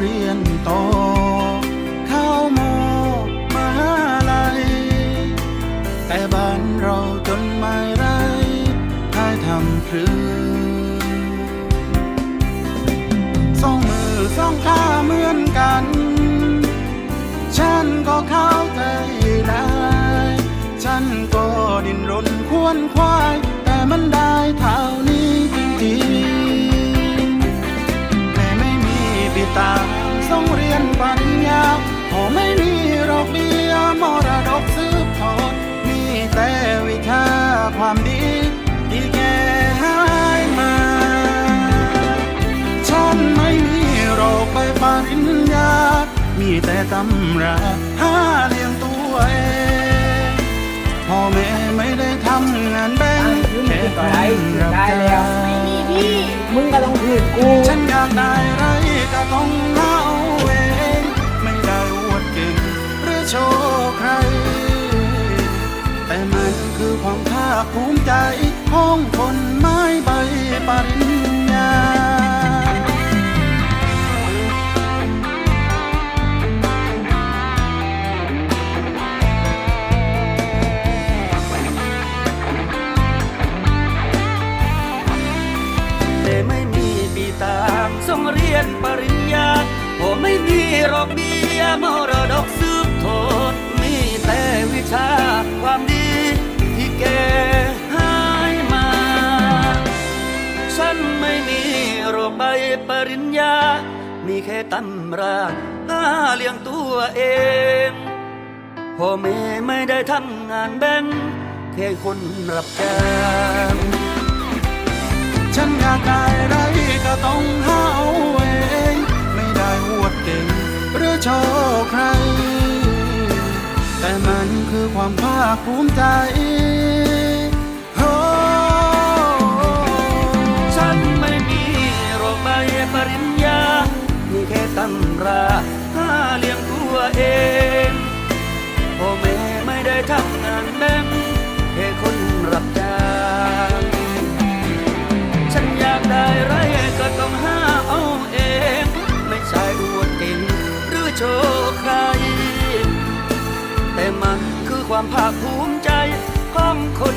เรียนต่อ เข้ามอมหาลัย แต่บ้านเราจนไม่ไรให้ทำพรือสองมือสองขาเหมือนกัน ฉันก็เข้าใจได้ ฉันก็ดิ้นรนควนควาย แต่มันได้เท่านี้จริง ความดีที่แกหายมา ฉันไม่มีโรคใบปริญญา มีแต่ตำราหาเลี้ยงตัวเองพ่อแม่ไม่ได้ทำงานแบ่งแค่คนรับจ้างไม่มีพี่มึงก็ต้องคืนกูฉันอยากได้ไรก็ต้องเอาเอง ไม่ได้อวดเก่งหรือโชว์ คือความภาคภูมิใจของคนไม้ใบปริญญาแต่ไม่มีปีตางส่งเรียนปริญญาผมไม่มีรอกเบี้ยมรดกสืบทอดมีแต่วิชาความดี รคใบปริญญา มีแค่ตำราหาเลี้ยงตัวเองพ่อแม่ไม่ได้ทำงานแบ่งแค่คนรับจ้างฉันอยากได้ไรก็ต้องหาเอาเอง ไม่ได้อวดเก่งหรือโชว์ใคร แต่มันคือความภาคภูมิใจำราหาเลี้ยงตัวเองพ่อแม่ไม่ได้ทำงานแบ่งแค่คนรับจ้างฉันอยากได้ไรก็ต้องหาเอาเอง ไม่ใช่อวดเก่งหรือโชว์ใคร แต่มันคือความภาคภูมิใจของคน